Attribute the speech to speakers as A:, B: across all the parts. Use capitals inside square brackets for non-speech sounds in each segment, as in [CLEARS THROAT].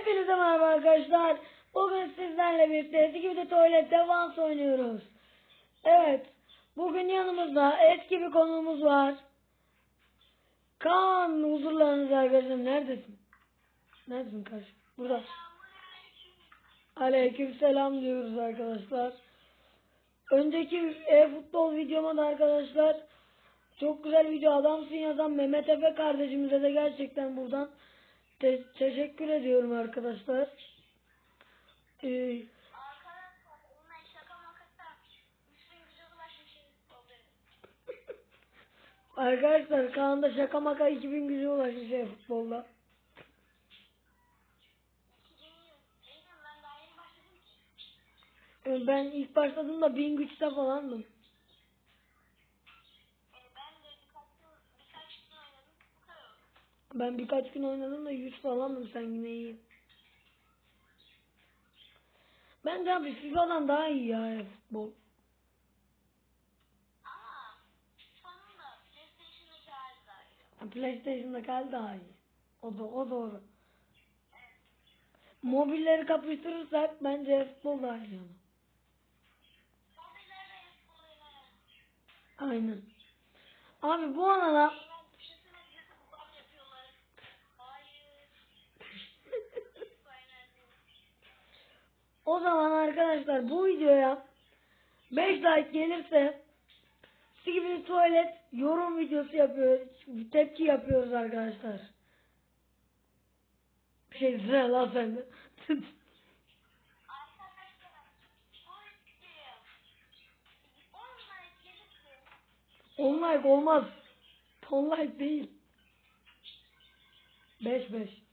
A: Hepinize merhaba arkadaşlar. Bugün sizlerle birlikte eski gibi de tuvalet devans oynuyoruz. Evet. Bugün yanımızda eski bir konuğumuz var. Kaan huzurlarınızda arkadaşlar. Neredesin? Neredesin kardeşim? Burada. Aleyküm selam diyoruz arkadaşlar. Önceki e-futbol videoma da arkadaşlar çok güzel video adamsın yazan Mehmet Efe kardeşimize de gerçekten buradan te- teşekkür ediyorum arkadaşlar. Ee,
B: Arkadaşlar
A: Kaan'da şaka maka 2000 gücü ulaşmış e-futbolda.
B: 2000 yıl. Neydim ben daha yeni başladım ki.
A: Ee, Ben ilk başladığımda 1000 güçte falandım.
B: Ee, ben de birkaç yıl, birkaç gün oynadım. Bu kadar oldu.
A: Ben birkaç gün oynadım da 100 falandım sen yine iyi. Bence abi FIFA'dan daha iyi ya
B: sonunda PlayStation'daki hali daha iyi.
A: PlayStation'da kal daha iyi. O da o doğru. Mobilleri kapıştırırsak bence e-futbol daha iyi
B: futbol.
A: Aynen. Abi bu arada
B: Ben düşünsene bize futbol yapıyorlar. Hayır. Aynen.
A: O zaman arkadaşlar bu videoya 5 like gelirse Skibidi Tuvalet yorum videosu yapıyor. Tepki yapıyoruz arkadaşlar. Bir şey söyle lan sen de.
B: 10 like gelirse
A: 10 like olmaz. 10 like değil. 5 5.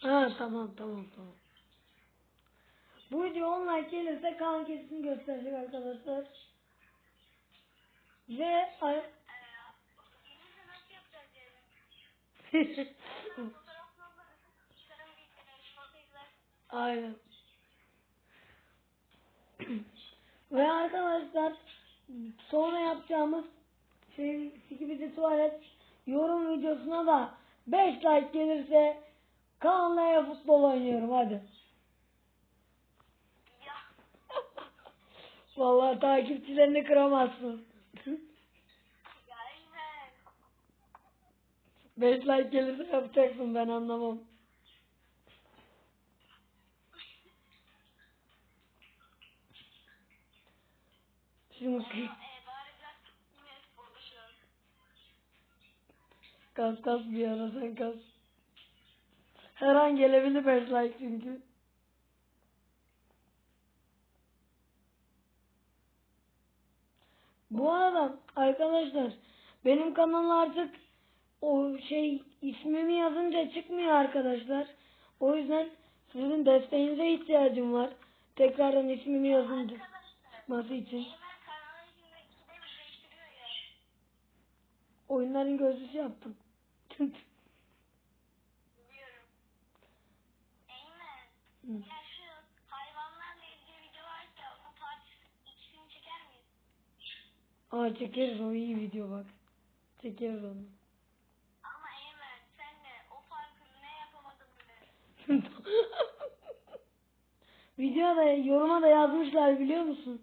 B: Ha
A: tamam tamam tamam. Bu video 10 like gelirse kan kesini gösterecek arkadaşlar. Ve ay- [LAUGHS] Aynen. [CLEARS THROAT] Ve arkadaşlar sonra yapacağımız şey Sikibidi Tuvalet yorum videosuna da 5 like gelirse Kaan'la futbol oynuyorum hadi.
B: ya [LAUGHS]
A: Vallahi takipçilerini kıramazsın.
B: ya evet.
A: 5 like gelirse yapacaksın ben anlamam. Şimdi [LAUGHS]
B: e, an.
A: kas kas bir ara sen kas. Her an gelebilir 5 like çünkü. Bu arada arkadaşlar benim kanal artık o şey ismimi yazınca çıkmıyor arkadaşlar. O yüzden sizin desteğinize ihtiyacım var. Tekrardan ismimi yazınca çıkması için. Oyunların gözlüsü yaptım. [LAUGHS]
B: Biliyorum. Eymen.
A: Hı.
B: Ya şu hayvanlarla ilgili video varsa bu part ikisini çeker miyiz?
A: Aa çekeriz o iyi video bak. Çekeriz onu. [LAUGHS]
B: Ama Eymen sen de o parkuru ne yapamadın bile.
A: Videoda yoruma da yazmışlar biliyor musun?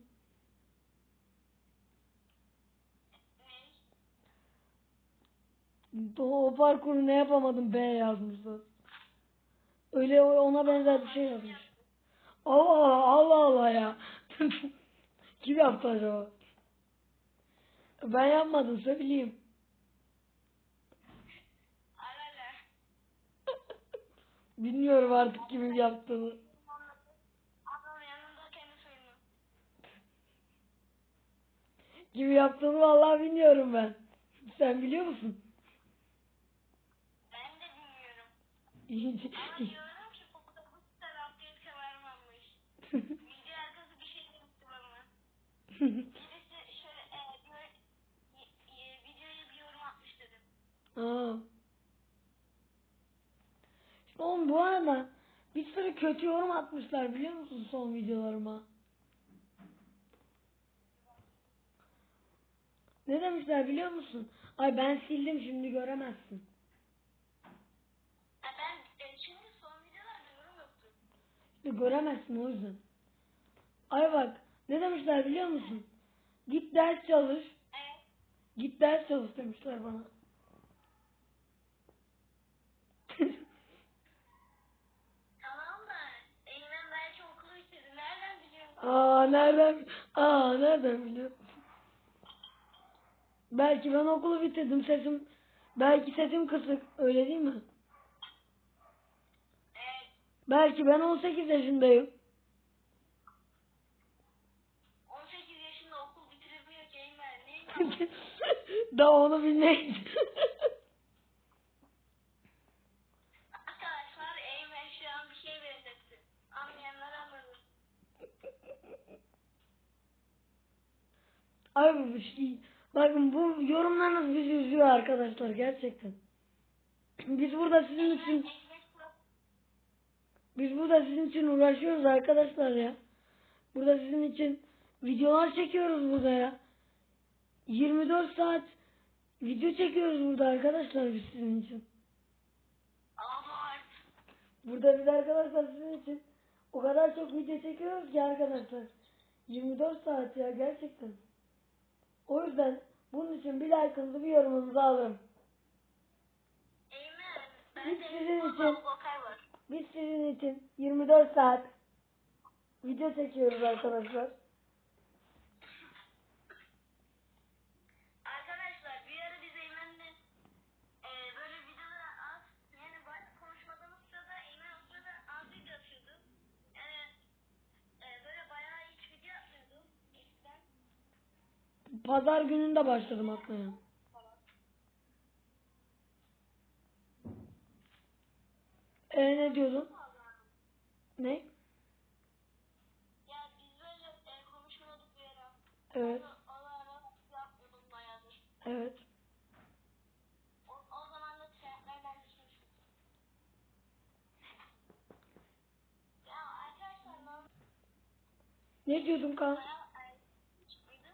B: Ne?
A: O, parkuru ne yapamadım B yazmışlar. Öyle ona benzer bir şey yazmış. Allah Allah Allah Allah ya. [LAUGHS] Kim yaptı acaba? Ben yapmadım söyleyeyim. [LAUGHS] Bilmiyorum artık kimin yaptığını. Kim yaptığını vallahi bilmiyorum ben. Sen biliyor musun?
B: Ben de bilmiyorum. Birisi şöyle e, böyle, e, videoya bir yorum atmış dedim.
A: Aa. Şimdi oğlum bu arada bir sürü kötü yorum atmışlar biliyor musun son videolarıma? Ne demişler biliyor musun? Ay ben sildim şimdi göremezsin. Ya ben e, şimdi son videolarda yorum yoktu. İşte göremezsin o yüzden. Ay bak ne demişler biliyor musun? Git ders çalış.
B: Evet.
A: Git ders çalış demişler bana. [LAUGHS]
B: Tamam da Eymen belki okulu istedi. Nereden biliyorsun?
A: Aa nereden? Aa nereden biliyorum? Belki ben okulu bitirdim sesim. Belki sesim kısık öyle değil mi?
B: Evet.
A: Belki ben 18 yaşındayım.
B: 18 yaşında okul bitirebiliyor ki Eymen. Neyin
A: Daha onu bilmeyiz.
B: Arkadaşlar Eymen şu an bir [LAUGHS] şey benzetti. Anlayanlar anladı.
A: Ay bu şey. Bakın bu yorumlarınız bizi üzüyor arkadaşlar gerçekten. Biz burada sizin için biz burada sizin için uğraşıyoruz arkadaşlar ya. Burada sizin için videolar çekiyoruz burada ya. 24 saat video çekiyoruz burada arkadaşlar biz sizin için.
B: Abart.
A: Burada biz arkadaşlar sizin için o kadar çok video çekiyoruz ki arkadaşlar. 24 saat ya gerçekten. O yüzden bunun için bir like'ınızı bir yorumunuzu alırım.
B: Eymen.
A: Biz sizin için-. Biz sizin için 24 saat video çekiyoruz. Arkadaşlar
B: bir ara biz Eymen'le e, böyle videoları az yani baş- konuşmadığımız sırada Eymen o sırada az video atıyordu. Yani e, böyle bayağı hiç video atmıyordu eskiden.
A: Pazar gününde başladım atmaya. E ne diyordun? Ne? Evet. Evet.
B: O, o zaman da trendlerden düşmüştüm. Ya arkadaşlar normal
A: Ne diyordun kan?
B: bayağı e, açık mıydı?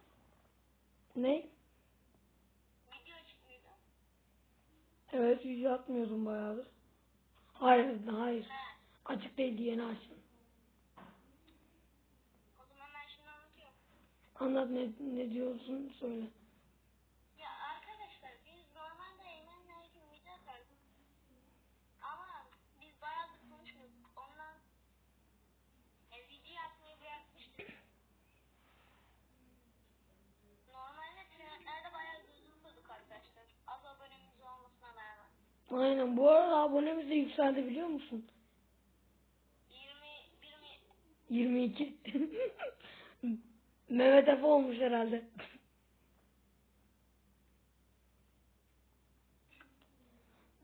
A: Ne?
B: Video açık mıydı?
A: Evet video atmıyordum bayağıdır. Hayır, hayır. Açık değildi yeni açtım.
B: O zaman ben şimdi anlatıyorum.
A: Anlat ne, ne diyorsun söyle.
B: Ya arkadaşlar biz normalde Eymen'le her gün video atardık. Ama biz bayağıdır konuşmuyorduk. Ondan e, video atmayı bırakmıştık. Normalde trendlerde bayağı gözüküyorduk arkadaşlar. Az abonemiz olmasına rağmen.
A: Aynen bu arada abonemiz de yükseldi biliyor musun?
B: 20, 20,
A: 22. Mehmet Efe olmuş herhalde.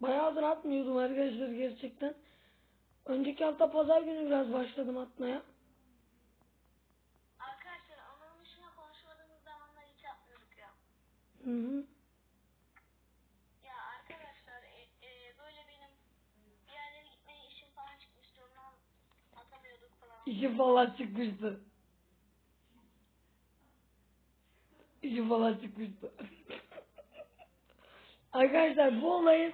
A: Bayağıdır atmıyordum arkadaşlar gerçekten. Önceki hafta pazar günü biraz başladım atmaya.
B: arkadaşlar onun dışında konuşmadığımız zamanlar hiç atmıyorduk ya.
A: Hı hı. İşi falan çıkmıştı. İşi falan çıkmıştı. Arkadaşlar bu olayın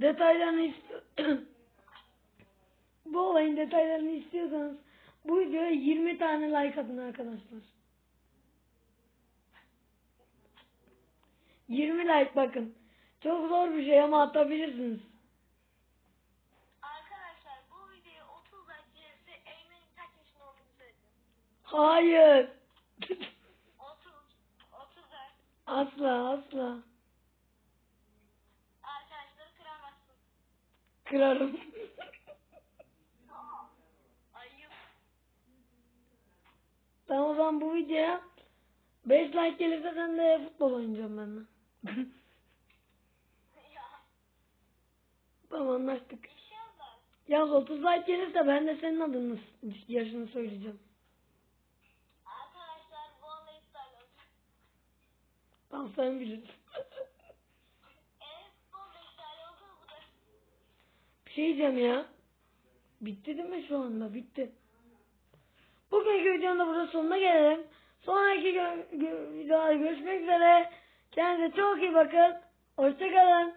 A: detaylarını ist- [COUGHS] bu olayın detaylarını istiyorsanız bu videoya 20 tane like atın arkadaşlar. 20 like bakın. Çok zor bir şey ama atabilirsiniz.
B: Arkadaşlar bu videoya 30 like gelirse Eymen'in kaç yaşında olduğunu söyledim.
A: Hayır.
B: 30. 30 like.
A: asla asla.
B: Arkadaşları kıramazsın.
A: Kırarım.
B: Ayıp.
A: Tamam o zaman bu videoya 5 like gelirse sen de futbol oynayacağım benimle. tamam anlaştık.
B: inşallah.
A: Ya 30 like gelirse ben de senin adını yaşını söyleyeceğim.
B: Arkadaşlar bu olay iptal oldu.
A: Tamam sen bilirsin. Bir şey diyeceğim ya. Bitti değil mi şu anda? Bitti. Bugünkü videonun da burada sonuna gelelim. Sonraki gö- gö- videoda görüşmek üzere. Kendinize çok iyi bakın. Hoşçakalın.